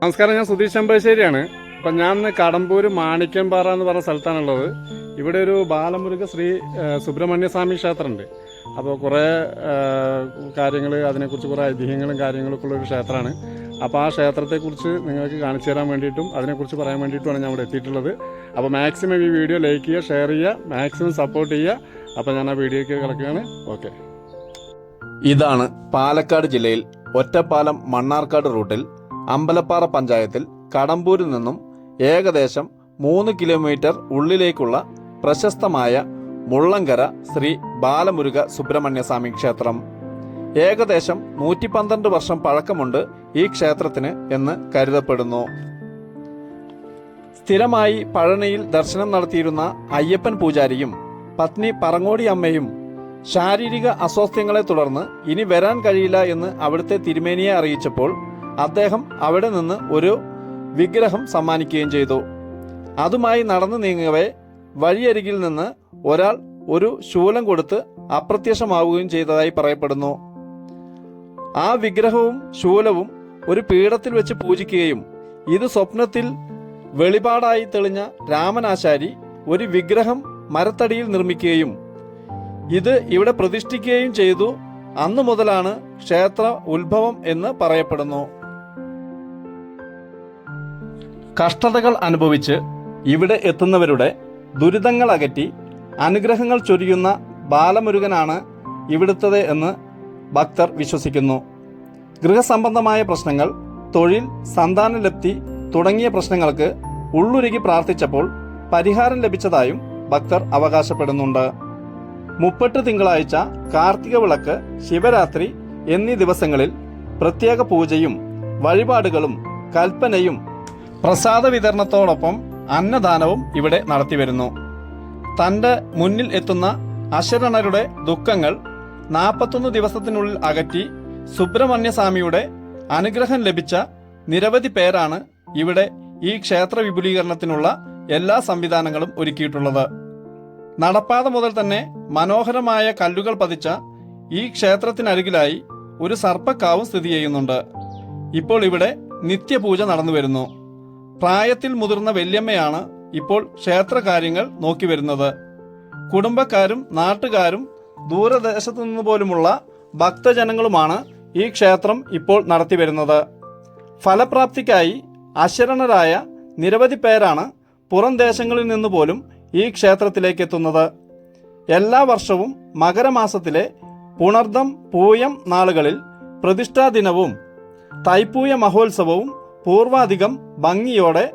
നമസ്കാരം ഞാൻ സുധീഷ് ചെമ്പശ്ശേരിയാണ് അപ്പം ഞാൻ ഇന്ന് കടമ്പൂര് മാണിക്യംപാറ എന്ന് പറഞ്ഞ സ്ഥലത്താണുള്ളത്. ഇവിടെ ഒരു ബാലമുരുക ശ്രീ സുബ്രഹ്മണ്യ സ്വാമി ക്ഷേത്രമുണ്ട്. അപ്പോൾ കുറേ കാര്യങ്ങൾ അതിനെക്കുറിച്ച് കുറേ ഐതിഹ്യങ്ങളും കാര്യങ്ങളൊക്കെ ഉള്ള ഒരു ക്ഷേത്രമാണ്. അപ്പോൾ ആ ക്ഷേത്രത്തെക്കുറിച്ച് നിങ്ങൾക്ക് കാണിച്ചു തരാൻ വേണ്ടിയിട്ടും അതിനെക്കുറിച്ച് പറയാൻ വേണ്ടിയിട്ടുമാണ് ഞാൻ ഇവിടെ എത്തിയിട്ടുള്ളത്. അപ്പോൾ മാക്സിമം ഈ വീഡിയോ ലൈക്ക് ചെയ്യുക ഷെയർ ചെയ്യുക മാക്സിമം സപ്പോർട്ട് ചെയ്യുക. അപ്പോൾ ഞാൻ ആ വീഡിയോയ്ക്ക് കിടക്കുകയാണ്. ഓക്കെ. ഇതാണ് പാലക്കാട് ജില്ലയിൽ ഒറ്റപ്പാലം മണ്ണാർക്കാട് റൂട്ടിൽ അമ്പലപ്പാറ പഞ്ചായത്തിൽ കടമ്പൂരിൽ നിന്നും ഏകദേശം മൂന്ന് കിലോമീറ്റർ ഉള്ളിലേക്കുള്ള പ്രശസ്തമായ മുള്ളങ്കര ശ്രീ ബാലമുരുക സുബ്രഹ്മണ്യസ്വാമി ക്ഷേത്രം. ഏകദേശം നൂറ്റി പന്ത്രണ്ട് വർഷം പഴക്കമുണ്ട് ഈ ക്ഷേത്രത്തിന് എന്ന് കരുതപ്പെടുന്നു. സ്ഥിരമായി പഴനിയിൽ ദർശനം നടത്തിയിരുന്ന അയ്യപ്പൻ പൂജാരിയും പത്നി പറങ്ങോടി അമ്മയും ശാരീരിക അസ്വാസ്ഥ്യങ്ങളെ തുടർന്ന് ഇനി വരാൻ കഴിയില്ല എന്ന് അവിടുത്തെ തിരുമേനിയെ അറിയിച്ചപ്പോൾ അദ്ദേഹം അവിടെ നിന്ന് ഒരു വിഗ്രഹം സമ്മാനിക്കുകയും ചെയ്തു. അതുമായി നടന്നു നീങ്ങവേ വഴിയരികിൽ നിന്ന് ഒരാൾ ഒരു ശൂലം കൊടുത്ത് അപ്രത്യക്ഷമാവുകയും ചെയ്തതായി പറയപ്പെടുന്നു. ആ വിഗ്രഹവും ശൂലവും ഒരു പീഠത്തിൽ വെച്ച് പൂജിക്കുകയും ഇത് സ്വപ്നത്തിൽ വെളിപാടായി തെളിഞ്ഞ രാമനാശാരി ഒരു വിഗ്രഹം മരത്തടിയിൽ നിർമ്മിക്കുകയും ഇത് ഇവിടെ പ്രതിഷ്ഠിക്കുകയും ചെയ്തു. അന്നു മുതലാണ് ക്ഷേത്ര ഉത്ഭവം എന്ന് പറയപ്പെടുന്നു. കഷ്ടതകൾ അനുഭവിച്ച് ഇവിടെ എത്തുന്നവരുടെ ദുരിതങ്ങൾ അകറ്റി അനുഗ്രഹങ്ങൾ ചൊരിയുന്ന ബാലമുരുകനാണ് ഇവിടുത്തത് എന്ന് ഭക്തർ വിശ്വസിക്കുന്നു. ഗൃഹസംബന്ധമായ പ്രശ്നങ്ങൾ തൊഴിൽ സന്താനലബ്ധി തുടങ്ങിയ പ്രശ്നങ്ങൾക്ക് ഉള്ളുരുകി പ്രാർത്ഥിച്ചപ്പോൾ പരിഹാരം ലഭിച്ചതായും ഭക്തർ അവകാശപ്പെടുന്നുണ്ട്. മുപ്പെട്ട് തിങ്കളാഴ്ച കാർത്തിക വിളക്ക് ശിവരാത്രി എന്നീ ദിവസങ്ങളിൽ പ്രത്യേക പൂജയും വഴിപാടുകളും കൽപ്പനയും പ്രസാദ വിതരണത്തോടൊപ്പം അന്നദാനവും ഇവിടെ നടത്തിവരുന്നു. തന്റെ മുന്നിൽ എത്തുന്ന അശരണരുടെ ദുഃഖങ്ങൾ നാൽപ്പത്തൊന്ന് ദിവസത്തിനുള്ളിൽ അകറ്റി സുബ്രഹ്മണ്യസ്വാമിയുടെ അനുഗ്രഹം ലഭിച്ച നിരവധി പേരാണ് ഇവിടെ ഈ ക്ഷേത്ര വിപുലീകരണത്തിനുള്ള എല്ലാ സംവിധാനങ്ങളും ഒരുക്കിയിട്ടുള്ളത്. നടപ്പാത മുതൽ തന്നെ മനോഹരമായ കല്ലുകൾ പതിച്ച ഈ ക്ഷേത്രത്തിനരികിലായി ഒരു സർപ്പക്കാവും സ്ഥിതി ചെയ്യുന്നുണ്ട്. ഇപ്പോൾ ഇവിടെ നിത്യപൂജ നടന്നു വരുന്നു പ്രായത്തിൽ മുതിർന്ന വല്യമ്മയാണ് ഇപ്പോൾ ക്ഷേത്ര കാര്യങ്ങൾ നോക്കി വരുന്നത്. കുടുംബക്കാരും നാട്ടുകാരും ദൂരദേശത്തു നിന്ന് പോലുമുള്ള ഭക്തജനങ്ങളുമാണ് ഈ ക്ഷേത്രം ഇപ്പോൾ നടത്തി വരുന്നത്. ഫലപ്രാപ്തിക്കായി അശരണരായ നിരവധി പേരാണ് പുറം ദേശങ്ങളിൽ നിന്ന് പോലും ഈ ക്ഷേത്രത്തിലേക്ക് എത്തുന്നത്. എല്ലാ വർഷവും മകരമാസത്തിലെ പുണർദം പൂയം നാളുകളിൽ പ്രതിഷ്ഠാദിനവും തൈപ്പൂയ മഹോത്സവവും പൂർവാധികം ഭംഗിയോടെ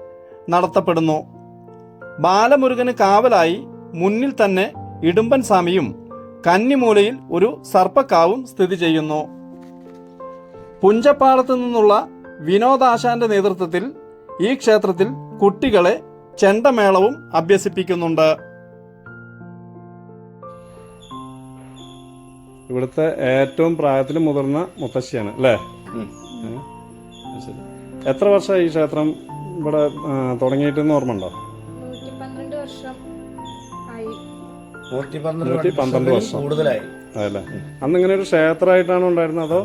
നടത്തപ്പെടുന്നു. ബാലമുരുകന് കാവലായി മുന്നിൽ തന്നെ ഇടുമ്പൻ സ്വാമിയും കന്നിമൂലയിൽ ഒരു സർപ്പക്കാവും സ്ഥിതി ചെയ്യുന്നു. പുഞ്ചപ്പാടത്തു നിന്നുള്ള വിനോദാശാന്റെ നേതൃത്വത്തിൽ ഈ ക്ഷേത്രത്തിൽ കുട്ടികളെ ചെണ്ടമേളവും അഭ്യസിപ്പിക്കുന്നുണ്ട്. ഇവിടുത്തെ ഏറ്റവും പ്രായത്തിൽ മുതിർന്ന മുത്തശ്ശിയാണ് അല്ലേ? ശരി. എത്ര വർഷമായി ഈ ക്ഷേത്രം ഇവിടെ തുടങ്ങിയിട്ടെന്ന് ഓർമ്മ ഉണ്ടോ നൂറ്റി പന്ത്രണ്ട് വർഷം. കൂടുതലായി. അതല്ലേ? അന്ന് ഇങ്ങനെ ഒരു ക്ഷേത്രമായിട്ടാണ് ഉണ്ടായിരുന്നത് അതോ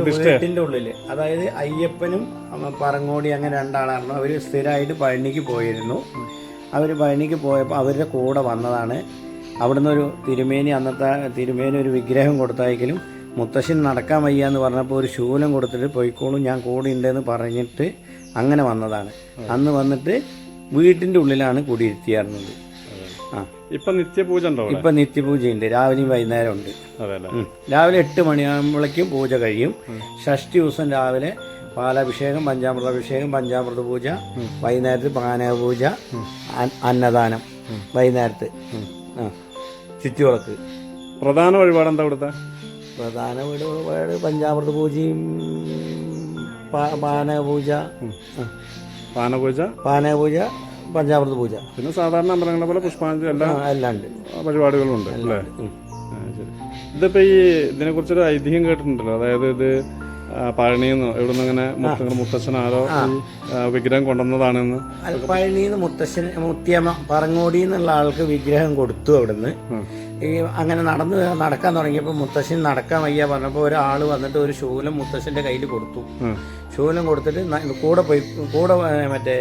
വീട്ടിന്റെ ഉള്ളിൽ. അതായത് അയ്യപ്പനും പറങ്ങോടി അങ്ങനെ രണ്ടാളായിരുന്നു. അവർ സ്ഥിരമായിട്ട് പഴനിക്ക് പോയിരുന്നു. അവർ പഴനിക്ക് പോയപ്പോൾ അവരുടെ കൂടെ വന്നതാണ്. അവിടുന്ന് ഒരു തിരുമേനി അന്നത്തെ തിരുമേനി ഒരു വിഗ്രഹം കൊടുത്തായെങ്കിലും മുത്തശ്ശൻ നടക്കാൻ വയ്യ എന്ന് പറഞ്ഞപ്പോൾ ഒരു ശൂലം കൊടുത്തിട്ട് പോയിക്കോളും ഞാൻ കൂടെ ഉണ്ടെന്ന് പറഞ്ഞിട്ട് അങ്ങനെ വന്നതാണ്. അന്ന് വന്നിട്ട് വീട്ടിന്റെ ഉള്ളിലാണ് കുടിയിരുത്തിയായിരുന്നത്. ആ. ഇപ്പൊ നിത്യപൂജ ഉണ്ടോ ഇപ്പൊ നിത്യപൂജയുണ്ട്. രാവിലെയും വൈകുന്നേരം ഉണ്ട്. രാവിലെ എട്ട് മണിയാകുമ്പോഴേക്കും പൂജ കഴിയും. ഷഷ്ടി ദിവസം രാവിലെ പാലാഭിഷേകം പഞ്ചാമൃതാഭിഷേകം പഞ്ചാമൃത പൂജ വൈകുന്നേരത്ത് പാനക പൂജ അന്നദാനം വൈകുന്നേരത്ത്. ചുറ്റുവിളക്ക്. പ്രധാന വഴിപാട് എന്താ ഇവിടുത്തെ പ്രധാന വീട് വഴിപാട് പഞ്ചാമൃത പൂജയും പാനപൂജ പാനപൂജ. പാനപൂജ പഞ്ചാമൃത പൂജ. പിന്നെ സാധാരണ അമ്പലങ്ങളെ പോലെ പുഷ്പാഞ്ജലി എല്ലാ ഉണ്ട്. പരിപാടികളും ഉണ്ട്. അല്ലേ ശരി. ഇതിപ്പോ ഈ ഇതിനെ കുറിച്ചൊരു ഐതിഹ്യം കേട്ടിട്ടുണ്ടല്ലോ. അതായത് ഇത് പഴനിന്ന് എവിടെ ഇവിടെ നിന്ന് ഇങ്ങനെ മുത്തങ്ങൾ മുത്തച്ഛൻ ആരോ വിഗ്രഹം കൊണ്ടുവന്നതാണെന്ന്. പഴനിന്ന് മുത്തച്ഛൻ മുത്തിയമ്മ പറങ്ങോടി എന്നുള്ള ആൾക്ക് വിഗ്രഹം കൊടുത്തു അവിടുന്ന്. ഈ അങ്ങനെ നടന്ന് നടക്കാൻ തുടങ്ങിയപ്പോൾ മുത്തശ്ശൻ നടക്കാൻ വയ്യ പറഞ്ഞപ്പോൾ ഒരാൾ വന്നിട്ട് ഒരു ശൂലം മുത്തശ്ശന്റെ കയ്യിൽ കൊടുത്തു. ശൂലം കൊടുത്തിട്ട് കൂടെ പോയി കൂടെ മറ്റേ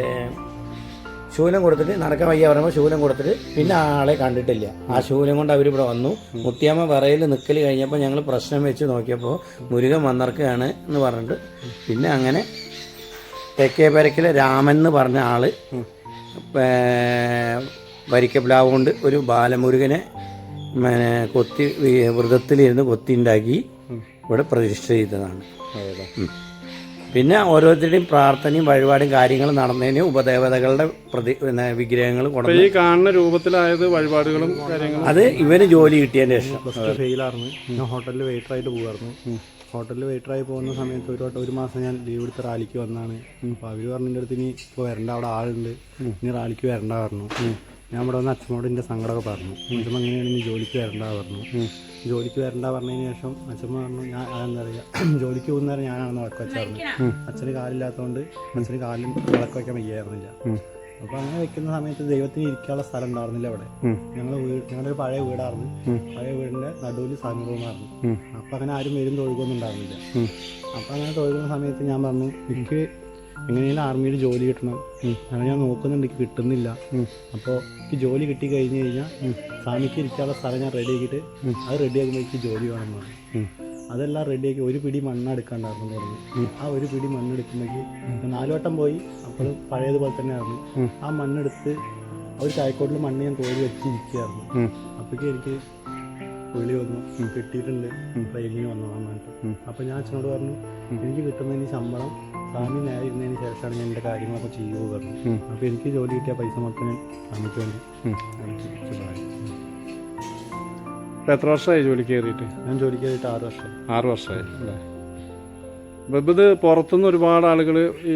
ശൂലം കൊടുത്തിട്ട് നടക്കാൻ വയ്യ പറയുമ്പോൾ ശൂലം കൊടുത്തിട്ട് പിന്നെ ആളെ കണ്ടിട്ടില്ല. ആ ശൂലം കൊണ്ട് അവർ ഇവിടെ വന്നു. മുത്തിയമ്മ പറയിൽ നിൽക്കൽ കഴിഞ്ഞപ്പോൾ ഞങ്ങൾ പ്രശ്നം വെച്ച് നോക്കിയപ്പോൾ മുരുകൻ വന്നിറക്കുകയാണ് എന്ന് പറഞ്ഞിട്ട് പിന്നെ അങ്ങനെ തെക്കേ പരക്കിലെ രാമൻ എന്ന് പറഞ്ഞ ആൾ വരിക്കപ്ലാവ് കൊണ്ട് ഒരു ബാലമുരുകനെ പിന്നെ കൊത്തി വ്രതത്തിലിരുന്ന് കൊത്തി ഉണ്ടാക്കി ഇവിടെ പ്രതിഷ്ഠ ചെയ്തതാണ്. പിന്നെ ഓരോരുത്തരുടെയും പ്രാർത്ഥനയും വഴിപാടും കാര്യങ്ങളും നടന്നതിന് ഉപദേവതകളുടെ പ്രതി പിന്നെ വിഗ്രഹങ്ങൾ ഈ കാണുന്ന രൂപത്തിലായത് വഴിപാടുകളും കാര്യങ്ങളും? അത് ഇവന് ജോലി കിട്ടിയതിന് ശേഷം. ഫെയിലായിരുന്നു ഞാൻ ഹോട്ടലിൽ വെയിറ്ററായിട്ട് പോകുമായിരുന്നു ഹോട്ടലിൽ വെയിറ്ററായി പോകുന്ന സമയത്ത് ഒരു വട്ടം ഒരു മാസം ഞാൻ ലീവ് എടുത്ത് റാലിക്ക് വന്നാണ്. അപ്പോൾ അവർ പറഞ്ഞതിന്റെ അടുത്ത് ഇനി ഇപ്പോൾ വരണ്ട അവിടെ ആളുണ്ട്. ഇനി റാലിക്ക് വരണ്ട പറഞ്ഞു. ഞാൻ ഇവിടെ വന്ന് അച്ഛനോട് എന്റെ സങ്കടമൊക്കെ പറഞ്ഞു. അച്ഛമ്മ എങ്ങനെയാണ് ഇനി ജോലിക്ക് വരണ്ട പറഞ്ഞു. ജോലിക്ക് വരണ്ട പറഞ്ഞതിന് ശേഷം അച്ഛമ്മ പറഞ്ഞു ഞാൻ എന്താ പറയുക ജോലിക്ക് പോകുന്ന നേരം ഞാനാണെന്ന് വിളക്ക് വെച്ചായിരുന്നു അച്ഛന് കാലില്ലാത്തതുകൊണ്ട് അച്ഛന് കാലിൽ വിളക്ക് വയ്ക്കാൻ വയ്യായിരുന്നില്ല. അപ്പോൾ അങ്ങനെ വെക്കുന്ന സമയത്ത് ദൈവത്തിന് ഇരിക്കാനുള്ള സ്ഥലം ഉണ്ടായിരുന്നില്ല അവിടെ. ഞങ്ങൾ വീട് ഞങ്ങളുടെ ഒരു പഴയ വീടായിരുന്നു. പഴയ വീടിന്റെ നടുവിൽ സാമി റൂമായിരുന്നു അപ്പൊ അങ്ങനെ ആരും വരും തൊഴുകൊന്നും ഉണ്ടായിരുന്നില്ല. അപ്പൊ അങ്ങനെ തൊഴുകുന്ന സമയത്ത് ഞാൻ പറഞ്ഞു എനിക്ക് എങ്ങനെയാലും ആർമിയിൽ ജോലി കിട്ടണം. അങ്ങനെ ഞാൻ നോക്കുന്നുണ്ട് എനിക്ക് കിട്ടുന്നില്ല. അപ്പോൾ എനിക്ക് ജോലി കിട്ടി കഴിഞ്ഞ് കഴിഞ്ഞാൽ സാമിക്ക് ഇരിക്കാനുള്ള സ്ഥലം ഞാൻ റെഡി ആക്കിയിട്ട് അത് റെഡി ആക്കുമ്പോൾ എനിക്ക് ജോലി വേണം പറഞ്ഞു. അതെല്ലാം റെഡിയാക്കി ഒരു പിടി മണ്ണ് എടുക്കാണ്ടായിരുന്നു പറഞ്ഞു. ആ ഒരു പിടി മണ്ണ് എടുക്കുമ്പോഴേക്ക് നാലുവട്ടം പോയി. അപ്പോൾ പഴയതുപോലെ തന്നെ ആയിരുന്നു. ആ മണ്ണെടുത്ത് ആ ഒരു ചായക്കോട്ടിൽ മണ്ണ് ഞാൻ കോരി വെച്ചിരിക്കുകയായിരുന്നു. അപ്പോഴേക്കും എനിക്ക് വിളി വന്നു. കിട്ടിയിട്ടുണ്ട്. ട്രെയിനിങ് വന്നു വന്നിട്ട് അപ്പോൾ ഞാൻ അച്ഛനോട് പറഞ്ഞു എനിക്ക് കിട്ടുന്നതിന് ശമ്പളം സ്വാമി നേരിടുന്നതിന് ശേഷമാണ് ഞാൻ എന്റെ കാര്യങ്ങളൊക്കെ ചെയ്യുക പറഞ്ഞു. അപ്പോൾ എനിക്ക് ജോലി കിട്ടിയ പൈസ മൊത്തം ഞാൻ സ്വാമിക്ക് വേണ്ടി ചെലവാക്കി. എത്ര വർഷമായി ജോലി കയറിയിട്ട്? ഞാൻ ജോലി കയറിയിട്ട് ആറ് വർഷം ആറ് വർഷമായി അല്ലേ? ഇത് പുറത്തുനിന്ന് ഒരുപാട് ആളുകൾ ഈ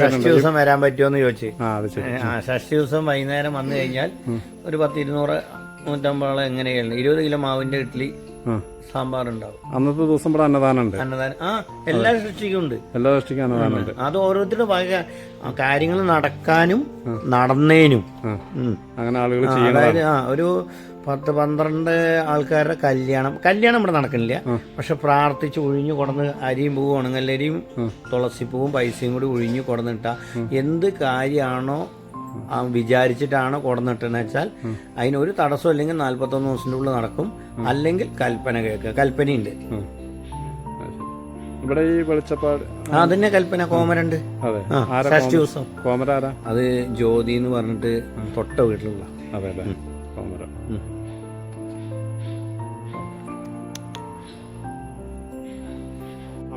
ഷഷ്ടി ദിവസം വരാൻ പറ്റുമോ ചോദിച്ചു. ഷഷ്ടി ദിവസം വൈകുന്നേരം വന്നു കഴിഞ്ഞാൽ ഒരു പത്ത് ഇരുന്നൂറ് നൂറ്റമ്പതോളം എങ്ങനെയാണ് ഇരുപത് കിലോ മാവിന്റെ ഇഡ്ഡലി ഉണ്ടാവും അന്നത്തെ ദിവസം ഇവിടെ അന്നദാനം ഉണ്ട് അന്നദാനം ആ എല്ലാ സൃഷ്ടിക്കും ഉണ്ട് എല്ലാ സൃഷ്ടിക്കും അന്നദാനം ഉണ്ട് അത് ഓരോരുത്തരുടെ വക കാര്യങ്ങൾ നടക്കാനും നടന്നേനും. അങ്ങനെ ആളുകൾ അതായത് ആ ഒരു പത്ത് പന്ത്രണ്ട് ആൾക്കാരുടെ കല്യാണം കല്യാണം ഇവിടെ നടക്കണില്ല പക്ഷെ പ്രാർത്ഥിച്ച് ഒഴിഞ്ഞു കൊടന്ന് അരിയും പൂവും ഉണങ്ങല്ലരിയും തുളസിപ്പൂവും പൈസയും കൂടി ഒഴിഞ്ഞു കൊടന്നിട്ട എന്ത് കാര്യമാണോ വിചാരിച്ചിട്ടാണോ കൊടുന്നിട്ടെന്ന് വെച്ചാൽ അതിനൊരു തടസ്സം അല്ലെങ്കിൽ നാല്പത്തൊന്ന് ദിവസത്തിന്റെ ഉള്ളിൽ നടക്കും. അല്ലെങ്കിൽ കൽപ്പന കേൾക്കുക. കൽപ്പനയുണ്ട്. ഇവിടെ ഈ വെളിച്ചപ്പാട് ആ അതന്നെ കൽപ്പന. കോമരണ്ട്. അതെ. ഷഷ്ടി ദിവസം. കോമര അത് ജ്യോതി എന്ന് പറഞ്ഞിട്ട് തൊട്ട വീട്ടിലുള്ള. അതെ അല്ലേ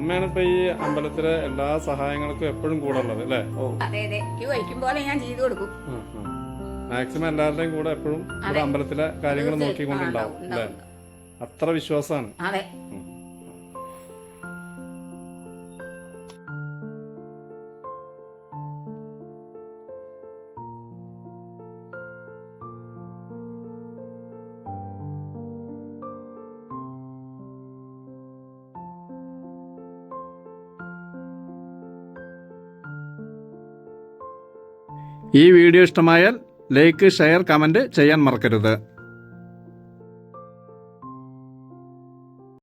അമ്മയാണ് ഇപ്പൊ ഈ അമ്പലത്തിലെ എല്ലാ സഹായങ്ങൾക്കും എപ്പോഴും കൂടെ ഉള്ളത് അല്ലേ അതെ അതെ. ഈ വയ്ക്കും പോലെ ഞാൻ ചെയ്തു കൊടുക്കും. മാക്സിമം എല്ലാവരുടെയും കൂടെ എപ്പോഴും ഇവിടെ അമ്പലത്തിലെ കാര്യങ്ങൾ. നോക്കിക്കൊണ്ടുണ്ടാവും അല്ലേ? അത്ര വിശ്വാസമാണ്. അതെ. ഈ വീഡിയോ ഇഷ്ടമായാൽ ലൈക്ക് ഷെയർ കമന്റ് ചെയ്യാൻ മറക്കരുത്.